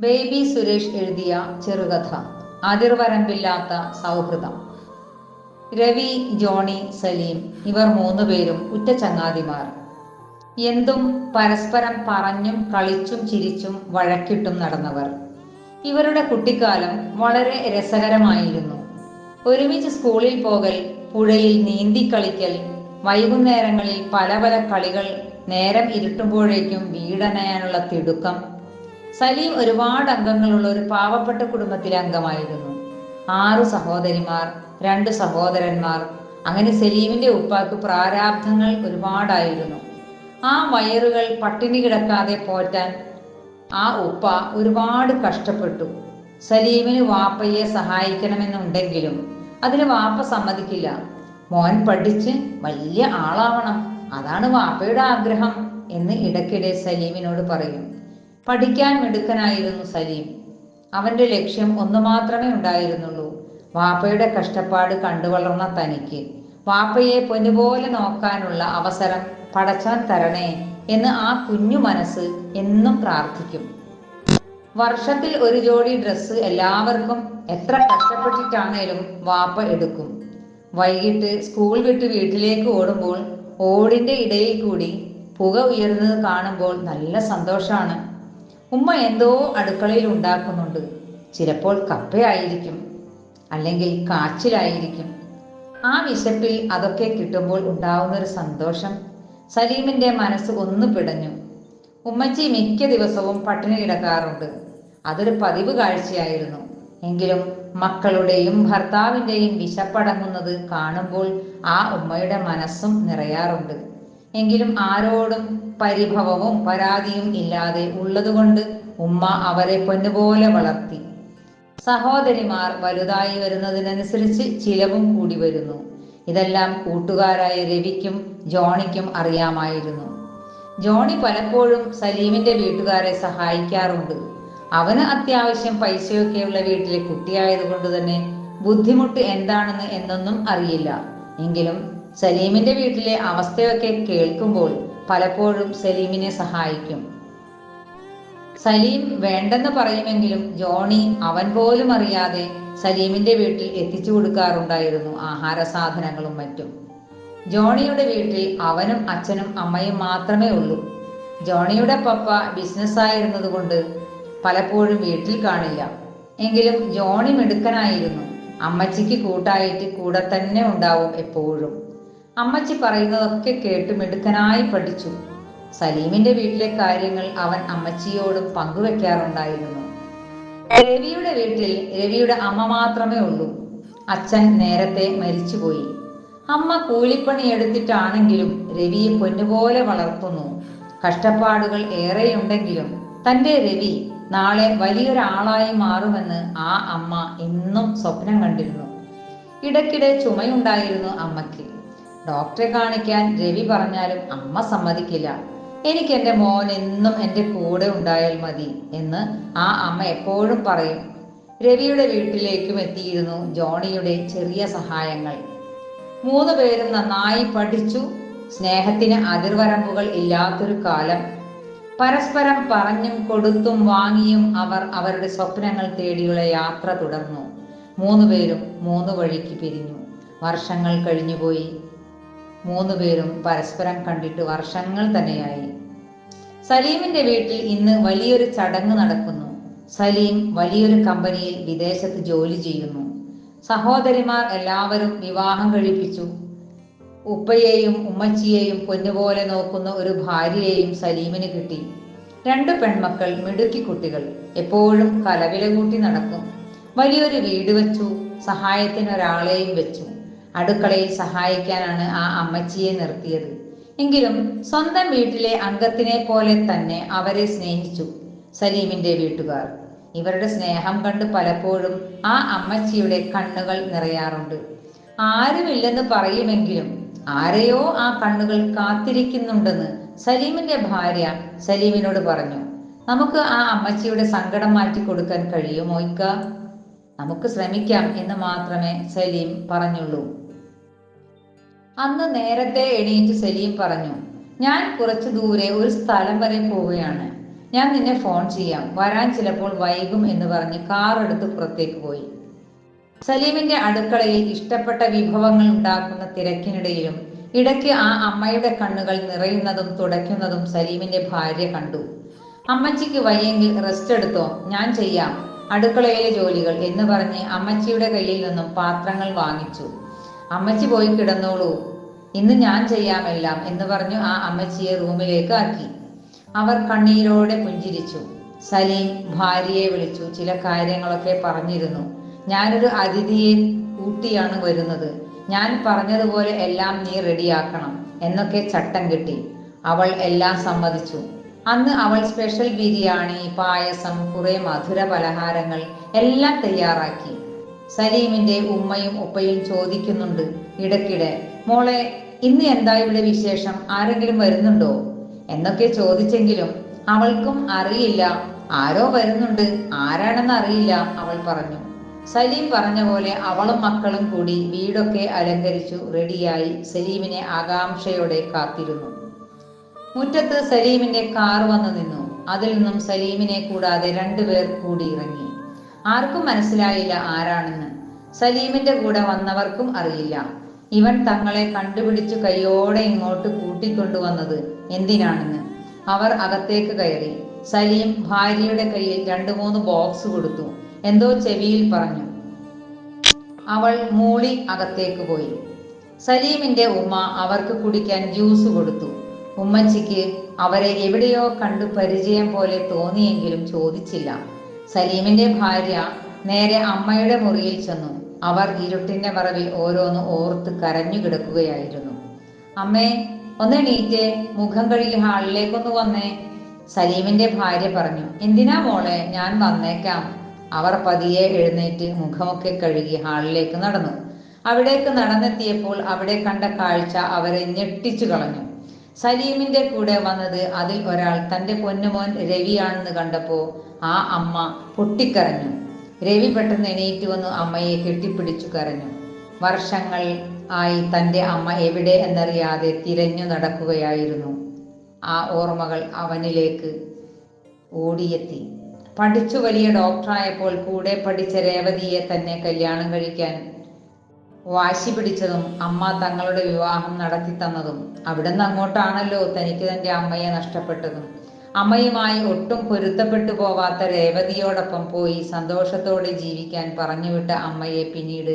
Baby Suresh എഴുതിയ ചെറുകഥ. അതിർവരമ്പില്ലാത്ത സൗഹൃദം. രവി ജോണി സലീം ഇവർ മൂന്നുപേരും ഉറ്റ ചങ്ങാതിമാർ എന്തും പരസ്പരം പറഞ്ഞും കളിച്ചും ചിരിച്ചും വഴക്കിട്ടും നടന്നവർ. ഇവരുടെ കുട്ടിക്കാലം വളരെ രസകരമായിരുന്നു. ഒരുമിച്ച് സ്കൂളിൽ പോകൽ പുഴയിൽ നീന്തി കളിക്കൽ വൈകുന്നേരങ്ങളിൽ പല പല കളികൾ നേരം ഇരുട്ടുമ്പോഴേക്കും വീടനയാനുള്ള തിടുക്കം സലീം ഒരുപാട് അംഗങ്ങളുള്ള ഒരു പാവപ്പെട്ട കുടുംബത്തിലെ അംഗമായിരുന്നു. ആറു സഹോദരിമാർ രണ്ട് സഹോദരന്മാർ അങ്ങനെ സലീമിന്റെ ഉപ്പാക്ക് പ്രാരാബ്ധങ്ങൾ ഒരുപാടായിരുന്നു. ആ വയറുകൾ പട്ടിണി കിടക്കാതെ പോറ്റാൻ ആ ഉപ്പ ഒരുപാട് കഷ്ടപ്പെട്ടു. സലീമിന് വാപ്പയെ സഹായിക്കണമെന്നുണ്ടെങ്കിലും അതിന് വാപ്പ സമ്മതിക്കില്ല. മോൻ പഠിച്ച് വലിയ ആളാവണം അതാണ് വാപ്പയുടെ ആഗ്രഹം എന്ന് ഇടയ്ക്കിടെ സലീമിനോട് പറയും. പഠിക്കാൻ മിടുക്കനായിരുന്നു സലീം. അവന്റെ ലക്ഷ്യം ഒന്നു മാത്രമേ ഉണ്ടായിരുന്നുള്ളൂ. വാപ്പയുടെ കഷ്ടപ്പാട് കണ്ടുവളർന്ന തനിക്ക്. വാപ്പയെ പൊന്നുപോലെ നോക്കാനുള്ള അവസരം പടച്ചാൻ തരണേ എന്ന് ആ കുഞ്ഞു മനസ്സ് എന്നും പ്രാർത്ഥിക്കും. വർഷത്തിൽ ഒരു ജോഡി ഡ്രസ്സ് എല്ലാവർക്കും എത്ര കഷ്ടപ്പെട്ടിട്ടാണേലും വാപ്പ എടുക്കും. വൈകിട്ട് സ്കൂൾ വിട്ട് വീട്ടിലേക്ക് ഓടുമ്പോൾ ഓടിന്റെ ഇടയിൽ കൂടി പുക ഉയർന്നത് കാണുമ്പോൾ നല്ല സന്തോഷമാണ് ഉമ്മ എന്തോ അടുക്കളയിൽ ഉണ്ടാക്കുന്നുണ്ട്. ചിലപ്പോൾ കപ്പയായിരിക്കും അല്ലെങ്കിൽ കാച്ചിലായിരിക്കും. ആ വിശപ്പിൽ അതൊക്കെ കിട്ടുമ്പോൾ ഉണ്ടാവുന്ന ഒരു സന്തോഷം സലീമിന്റെ മനസ്സ് ഒന്ന് പിടഞ്ഞു. ഉമ്മച്ചി മിക്ക ദിവസവും പട്ടിണി കിടക്കാറുണ്ട്. അതൊരു പതിവ് കാഴ്ചയായിരുന്നു. എങ്കിലും മക്കളുടെയും ഭർത്താവിന്റെയും വിശപ്പടങ്ങുന്നത് കാണുമ്പോൾ ആ ഉമ്മയുടെ മനസ്സും നിറയാറുണ്ട്. എങ്കിലും ആരോടും പരിഭവവും പരാതിയും ഇല്ലാതെ ഉള്ളതുകൊണ്ട് ഉമ്മ അവരെ പൊന്നുപോലെ വളർത്തി. സഹോദരിമാർ വലുതായി വരുന്നതിനനുസരിച്ച് ചിലവും കൂടി വരുന്നു. ഇതെല്ലാം കൂട്ടുകാരായ രവിക്കും ജോണിക്കും അറിയാമായിരുന്നു. ജോണി പലപ്പോഴും സലീമിന്റെ വീട്ടുകാരെ സഹായിക്കാറുണ്ട്. അവന് അത്യാവശ്യം പൈസയൊക്കെയുള്ള വീട്ടിലെ കുട്ടിയായതുകൊണ്ട് തന്നെ ബുദ്ധിമുട്ട് എന്താണെന്ന് എന്നൊന്നും അറിയില്ല. എങ്കിലും സലീമിന്റെ വീട്ടിലെ അവസ്ഥയൊക്കെ കേൾക്കുമ്പോൾ പലപ്പോഴും സലീമിനെ സഹായിക്കും. സലീം വേണ്ടെന്ന് പറയുമെങ്കിലും ജോണി അവൻ പോലും അറിയാതെ സലീമിന്റെ വീട്ടിൽ എത്തിച്ചു കൊടുക്കാറുണ്ടായിരുന്നു ആഹാര സാധനങ്ങളും മറ്റും. ജോണിയുടെ വീട്ടിൽ അവനും അച്ഛനും അമ്മയും മാത്രമേ ഉള്ളൂ. ജോണിയുടെ പപ്പ ബിസിനസ് ആയിരുന്നതുകൊണ്ട് പലപ്പോഴും വീട്ടിൽ കാണില്ല. എങ്കിലും ജോണി മിടുക്കനായിരുന്നു. അമ്മച്ചിക്ക് കൂട്ടായിട്ട് കൂടെ തന്നെ ഉണ്ടാവും എപ്പോഴും. അമ്മച്ചി പറയുന്നതൊക്കെ കേട്ട് മിടുക്കനായി പഠിച്ചു. സലീമിന്റെ വീട്ടിലെ കാര്യങ്ങൾ അവൻ അമ്മച്ചിയോടും പങ്കുവെക്കാറുണ്ടായിരുന്നു. രവിയുടെ വീട്ടിൽ രവിയുടെ അമ്മ മാത്രമേ ഉള്ളൂ. അച്ഛൻ നേരത്തെ മരിച്ചുപോയി. അമ്മ കൂലിപ്പണി എടുത്തിട്ടാണെങ്കിലും രവിയെ പൊന്നുപോലെ വളർത്തുന്നു. കഷ്ടപ്പാടുകൾ ഏറെയുണ്ടെങ്കിലും തന്റെ രവി നാളെ വലിയൊരാളായി മാറുമെന്ന് ആ അമ്മ എന്നും സ്വപ്നം കണ്ടിരുന്നു. ഇടയ്ക്കിടെ ചുമയുണ്ടായിരുന്നു അമ്മയ്ക്ക്. ഡോക്ടറെ കാണിക്കാൻ രവി പറഞ്ഞാലും അമ്മ സമ്മതിക്കില്ല. എനിക്ക് എന്റെ മോൻ എന്നും എന്റെ കൂടെ ഉണ്ടായാൽ മതി എന്ന് ആ അമ്മ എപ്പോഴും പറയും. രവിയുടെ വീട്ടിലേക്കും എത്തിയിരുന്നു ജോണിയുടെ ചെറിയ സഹായങ്ങൾ. മൂന്ന് പേരും നന്നായി പഠിച്ചു. സ്നേഹത്തിന് അതിർവരമ്പുകൾ ഇല്ലാത്തൊരു കാലം. പരസ്പരം പറഞ്ഞും കൊടുത്തും വാങ്ങിയും അവർ അവരുടെ സ്വപ്നങ്ങൾ തേടിയുള്ള യാത്ര തുടർന്നു. മൂന്ന് പേരും മൂന്ന് വഴിക്ക് പിരിഞ്ഞു. വർഷങ്ങൾ കഴിഞ്ഞുപോയി. മൂന്ന് പേരും പരസ്പരം കണ്ടിട്ട് വർഷങ്ങൾ തന്നെയായി. സലീമിന്റെ വീട്ടിൽ ഇന്ന് വലിയൊരു ചടങ്ങ് നടക്കുന്നു. സലീം വലിയൊരു കമ്പനിയിൽ വിദേശത്ത് ജോലി ചെയ്യുന്നു. സഹോദരിമാർ എല്ലാവരും വിവാഹം കഴിപ്പിച്ചു. ഉപ്പയെയും ഉമ്മച്ചിയെയും പൊന്നുപോലെ നോക്കുന്ന ഒരു ഭാര്യയെയും സലീമിന് കിട്ടി. രണ്ട് പെൺമക്കൾ മിടുക്കി കുട്ടികൾ. എപ്പോഴും കലവില കൂട്ടി നടക്കും. വലിയൊരു വീട് വെച്ചു. സഹായത്തിന് ഒരാളെയും വെച്ചു. അടുക്കളയിൽ സഹായിക്കാനാണ് ആ അമ്മച്ചിയെ നിർത്തിയത്. എങ്കിലും സ്വന്തം വീട്ടിലെ അംഗത്തിനെ പോലെ തന്നെ അവരെ സ്നേഹിച്ചു സലീമിന്റെ വീട്ടുകാർ. ഇവരുടെ സ്നേഹം കണ്ട് പലപ്പോഴും ആ അമ്മച്ചിയുടെ കണ്ണുകൾ നിറയാറുണ്ട്. ആരുമില്ലെന്ന് പറയുമെങ്കിലും ആരെയോ ആ കണ്ണുകൾ കാത്തിരിക്കുന്നുണ്ടെന്ന് സലീമിന്റെ ഭാര്യ സലീമിനോട് പറഞ്ഞു. നമുക്ക് ആ അമ്മച്ചിയുടെ സങ്കടം മാറ്റി കൊടുക്കാൻ കഴിയുമോ ഇക്ക? നമുക്ക് ശ്രമിക്കാം എന്ന് മാത്രമേ സലീം പറഞ്ഞുള്ളൂ. അന്ന് നേരത്തെ എണീറ്റ് സലീം പറഞ്ഞു ഞാൻ കുറച്ചു ദൂരെ ഒരു സ്ഥലം വരെ പോവുകയാണ്. ഞാൻ നിന്നെ ഫോൺ ചെയ്യാം. വരാൻ ചിലപ്പോൾ വൈകും എന്ന് പറഞ്ഞ് കാർ എടുത്ത് പുറത്തേക്ക് പോയി. സലീമിന്റെ അടുക്കളയിൽ ഇഷ്ടപ്പെട്ട വിഭവങ്ങൾ ഉണ്ടാക്കുന്ന തിരക്കിനിടയിലും ഇടയ്ക്ക് ആ അമ്മയുടെ കണ്ണുകൾ നിറയുന്നതും തുടയ്ക്കുന്നതും സലീമിന്റെ ഭാര്യ കണ്ടു. അമ്മച്ചിക്ക് വയ്യെങ്കിൽ റെസ്റ്റ് എടുത്തോ? ഞാൻ ചെയ്യാം. അടുക്കളയിലെ ജോലികൾ എന്ന് പറഞ്ഞ് അമ്മച്ചിയുടെ കയ്യിൽ നിന്നും പാത്രങ്ങൾ വാങ്ങിച്ചു. അമ്മച്ചി പോയി കിടന്നോളൂ. ഇന്ന് ഞാൻ ചെയ്യാമെല്ലാം എന്ന് പറഞ്ഞു ആ അമ്മച്ചിയെ റൂമിലേക്ക് ആക്കി. അവർ കണ്ണീരോടെ പുഞ്ചിരിച്ചു. സലീം ഭാര്യയെ വിളിച്ചു. ചില കാര്യങ്ങളൊക്കെ പറഞ്ഞിരുന്നു. ഞാനൊരു അതിഥിയെ കൂട്ടിയാണ് വരുന്നത്. ഞാൻ പറഞ്ഞതുപോലെ എല്ലാം നീ റെഡിയാക്കണം എന്നൊക്കെ ചട്ടം കിട്ടി. അവൾ എല്ലാം സമ്മതിച്ചു. അന്ന് അവൾ സ്പെഷ്യൽ ബിരിയാണി പായസം കുറെ മധുര പലഹാരങ്ങൾ എല്ലാം തയ്യാറാക്കി. സലീമിന്റെ ഉമ്മയും ഉപ്പയും ചോദിക്കുന്നുണ്ട് ഇടയ്ക്കിടെ. മോളെ ഇന്ന് എന്താ ഇവിടെ വിശേഷം? ആരെങ്കിലും വരുന്നുണ്ടോ? എന്നൊക്കെ ചോദിച്ചെങ്കിലും അവൾക്കും അറിയില്ല. ആരോ വരുന്നുണ്ട്. ആരാണെന്ന് അറിയില്ല അവൾ പറഞ്ഞു. സലീം പറഞ്ഞ പോലെ അവളും മക്കളും കൂടി വീടൊക്കെ അലങ്കരിച്ചു റെഡിയായി സലീമിനെ ആകാംക്ഷയോടെ കാത്തിരുന്നു. മുറ്റത്ത് സലീമിന്റെ കാർ വന്നു നിന്നു. അതിൽ നിന്നും സലീമിനെ കൂടാതെ രണ്ടുപേർ കൂടി ഇറങ്ങി. ആർക്കും മനസ്സിലായില്ല ആരാണെന്ന്. സലീമിന്റെ കൂടെ വന്നവർക്കും അറിയില്ല. ഇവൻ തങ്ങളെ കണ്ടുപിടിച്ചു കൈയോടെ ഇങ്ങോട്ട് കൂട്ടിക്കൊണ്ടുവന്നത് എന്തിനാണെന്ന്. അവർ അകത്തേക്ക് കയറി. സലീം ഭാര്യയുടെ കയ്യിൽ രണ്ടു മൂന്ന് ബോക്സ് കൊടുത്തു. എന്തോ ചെവിയിൽ പറഞ്ഞു. അവൾ മൂളി അകത്തേക്ക് പോയി. സലീമിന്റെ ഉമ്മ അവർക്ക് കുടിക്കാൻ ജ്യൂസ് കൊടുത്തു. ഉമ്മച്ചിക്ക് അവരെ എവിടെയോ കണ്ടു പരിചയം പോലെ തോന്നിയെങ്കിലും ചോദിച്ചില്ല. സലീമിന്റെ ഭാര്യ നേരെ അമ്മയുടെ മുറിയിൽ ചെന്നു. അവർ ഇരുട്ടിന്റെ മറവിൽ ഓരോന്ന് ഓർത്ത് കരഞ്ഞു കിടക്കുകയായിരുന്നു. അമ്മേ ഒന്ന് നീറ്റേ മുഖം കഴുകി ഹാളിലേക്കൊന്ന് വന്നേ സലീമിന്റെ ഭാര്യ പറഞ്ഞു. എന്തിനാ മോളെ ഞാൻ വന്നേക്കാം. അവർ പതിയെ എഴുന്നേറ്റ് മുഖമൊക്കെ കഴുകി ഹാളിലേക്ക് നടന്നു. അവിടേക്ക് നടന്നെത്തിയപ്പോൾ അവിടെ കണ്ട കാഴ്ച അവരെ ഞെട്ടിച്ചു കളഞ്ഞു. സലീമിന്റെ കൂടെ വന്നത് അതിൽ ഒരാൾ തന്റെ പൊന്നുമോൻ രവിയാണെന്ന് കണ്ടപ്പോ ആ അമ്മ പൊട്ടിക്കരഞ്ഞു. രവി പെട്ടെന്ന് എണീറ്റ് വന്നു അമ്മയെ കെട്ടിപ്പിടിച്ചു കരഞ്ഞു. വർഷങ്ങൾ ആയി തന്റെ അമ്മ എവിടെ എന്നറിയാതെ തിരഞ്ഞു നടക്കുകയായിരുന്നു. ആ ഓർമ്മകൾ അവനിലേക്ക് ഓടിയെത്തി. പഠിച്ചു വലിയ ഡോക്ടറായപ്പോൾ കൂടെ പഠിച്ച രേവതിയെ തന്നെ കല്യാണം കഴിക്കാൻ വാശി പിടിച്ചതും അമ്മ തങ്ങളുടെ വിവാഹം നടത്തി തന്നതും അവിടുന്ന് അങ്ങോട്ടാണല്ലോ തനിക്ക് തന്റെ അമ്മയെ നഷ്ടപ്പെട്ടതും. അമ്മയുമായി ഒട്ടും പൊരുത്തപ്പെട്ടു പോവാത്ത രേവതിയോടൊപ്പം പോയി സന്തോഷത്തോടെ ജീവിക്കാൻ പറഞ്ഞുവിട്ട അമ്മയെ പിന്നീട്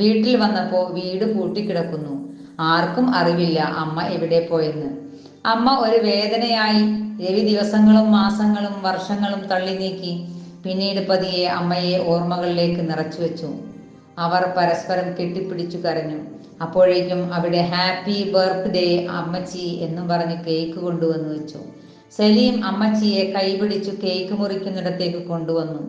വീട്ടിൽ വന്നപ്പോൾ വീട് പൂട്ടിക്കിടക്കുന്നു. ആർക്കും അറിവില്ല അമ്മ എവിടെ പോയെന്ന്. അമ്മ ഒരു വേദനയായി രവി ദിവസങ്ങളും മാസങ്ങളും വർഷങ്ങളും തള്ളി നീക്കി പിന്നീട് പതിയെ അമ്മയെ ഓർമ്മകളിലേക്ക് നിറച്ചു വെച്ചു. അവർ പരസ്പരം കെട്ടിപ്പിടിച്ചു കരഞ്ഞു. അപ്പോഴേക്കും അവിടെ ഹാപ്പി ബർത്ത്ഡേ അമ്മച്ചി എന്നും പറഞ്ഞ് കേക്ക് കൊണ്ടുവന്നു വെച്ചു. സലീം അമ്മച്ചിയെ കൈപിടിച്ചു കേക്ക് മുറിക്കുന്നിടത്തേക്ക് കൊണ്ടുവന്നു.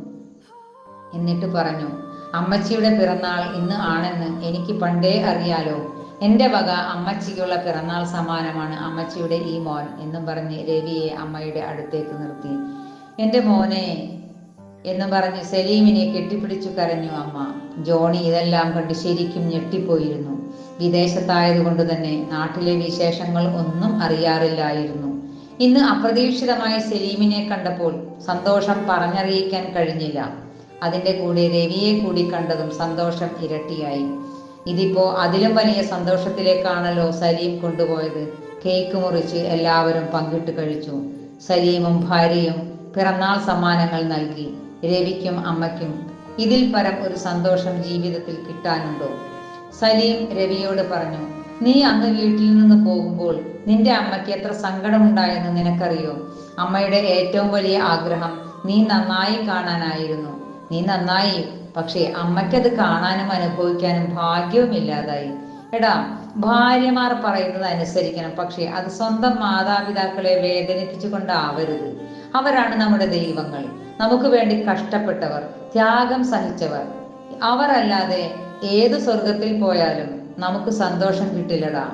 എന്നിട്ട് പറഞ്ഞു അമ്മച്ചിയുടെ പിറന്നാൾ ഇന്ന് ആണെന്ന് എനിക്ക് പണ്ടേ അറിയാലോ. എന്റെ വക അമ്മച്ചിക്കുള്ള പിറന്നാൾ സമ്മാനമാണ് അമ്മച്ചിയുടെ ഈ മോൻ എന്നും പറഞ്ഞ് രവിയെ അമ്മയുടെ അടുത്തേക്ക് നിർത്തി. എന്റെ മോനെ എന്ന് പറഞ്ഞ് സലീമിനെ കെട്ടിപ്പിടിച്ചു കരഞ്ഞു അമ്മ. ജോണി ഇതെല്ലാം കണ്ട് ശരിക്കും ഞെട്ടിപ്പോയിരുന്നു. വിദേശത്തായതുകൊണ്ട് തന്നെ നാട്ടിലെ വിശേഷങ്ങൾ ഒന്നും അറിയാറില്ലായിരുന്നു. ഇന്ന് അപ്രതീക്ഷിതമായി സലീമിനെ കണ്ടപ്പോൾ സന്തോഷം പറഞ്ഞറിയിക്കാൻ കഴിഞ്ഞില്ല. അതിന്റെ കൂടെ രവിയെ കൂടി കണ്ടതും സന്തോഷം ഇരട്ടിയായി. ഇതിപ്പോ അതിലും വലിയ സന്തോഷത്തിലേക്കാണല്ലോ സലീം കൊണ്ടുപോയത്. കേക്ക് മുറിച്ച് എല്ലാവരും പങ്കിട്ട് കഴിച്ചു. സലീമും ഭാര്യയും പിറന്നാൾ സമ്മാനങ്ങൾ നൽകി. രവിക്കും അമ്മയ്ക്കും ഇതിൽ പരം ഒരു സന്തോഷം ജീവിതത്തിൽ കിട്ടാനുണ്ടോ? സലീം രവിയോട് പറഞ്ഞു നീ അന്ന് വീട്ടിൽ നിന്ന് പോകുമ്പോൾ നിന്റെ അമ്മയ്ക്ക് എത്ര സങ്കടമുണ്ടായെന്ന് നിനക്കറിയോ? അമ്മയുടെ ഏറ്റവും വലിയ ആഗ്രഹം നീ നന്നായി കാണാനായിരുന്നു. നീ നന്നായി പക്ഷേ അമ്മയ്ക്കത് കാണാനും അനുഭവിക്കാനും ഭാഗ്യവുമില്ലാതായി. എടാ ഭാര്യമാർ പറയുന്നത് അനുസരിക്കണം പക്ഷേ അത് സ്വന്തം മാതാപിതാക്കളെ വേദനിപ്പിച്ചുകൊണ്ടാവരുത്. അവരാണ് നമ്മുടെ ദൈവങ്ങൾ. നമുക്ക് വേണ്ടി കഷ്ടപ്പെട്ടവർ ത്യാഗം സഹിച്ചവർ. അവരല്ലാതെ ഏത് സ്വർഗത്തിൽ പോയാലും നമുക്ക് സന്തോഷം കിട്ടില്ലടാ.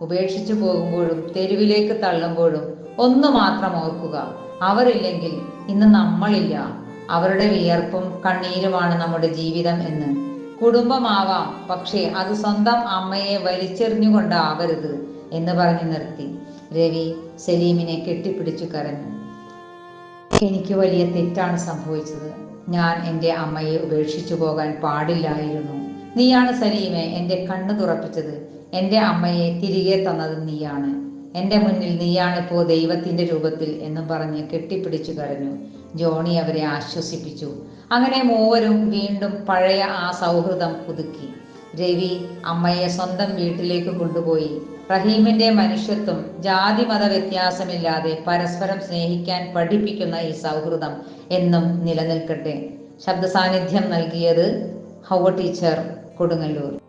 ഉപേക്ഷിച്ചു പോകുമ്പോഴും തെരുവിലേക്ക് തള്ളുമ്പോഴും ഒന്ന് മാത്രം ഓർക്കുക. അവരില്ലെങ്കിൽ ഇന്ന് നമ്മളില്ല. അവരുടെ വിയർപ്പും കണ്ണീരുമാണ് നമ്മുടെ ജീവിതം എന്ന്. കുടുംബമാവാം പക്ഷേ അത് സ്വന്തം അമ്മയെ വലിച്ചെറിഞ്ഞുകൊണ്ടാവരുത് എന്ന് പറഞ്ഞു നിർത്തി. രവി സലീമിനെ കെട്ടിപ്പിടിച്ചു കരഞ്ഞു. എനിക്ക് വലിയ തെറ്റാണ് സംഭവിച്ചത്. ഞാൻ എന്റെ അമ്മയെ ഉപേക്ഷിച്ചു പോകാൻ പാടില്ലായിരുന്നു. നീയാണ് സലീമെ എന്റെ കണ്ണു തുറപ്പിച്ചത്. എന്റെ അമ്മയെ തിരികെ തന്നത് നീയാണ്. എന്റെ മുന്നിൽ നീയാണ് നീയാണിപ്പോ ദൈവത്തിന്റെ രൂപത്തിൽ എന്നും പറഞ്ഞ് കെട്ടിപ്പിടിച്ചു കരഞ്ഞു. ജോണി അവരെ ആശ്വസിപ്പിച്ചു. അങ്ങനെ മൂവരും വീണ്ടും പഴയ ആ സൗഹൃദം പുതുക്കി. രവി അമ്മയെ സ്വന്തം വീട്ടിലേക്ക് കൊണ്ടുപോയി. റഹീമിന്റെ മനുഷ്യത്വം ജാതി മത വ്യത്യാസമില്ലാതെ പരസ്പരം സ്നേഹിക്കാൻ പഠിപ്പിക്കുന്ന ഈ സൗഹൃദം എന്നും നിലനിൽക്കട്ടെ. ശബ്ദ സാന്നിധ്യം നൽകിയത് ഹൗവ ടീച്ചർ കൊടുങ്ങല്ലൂർ.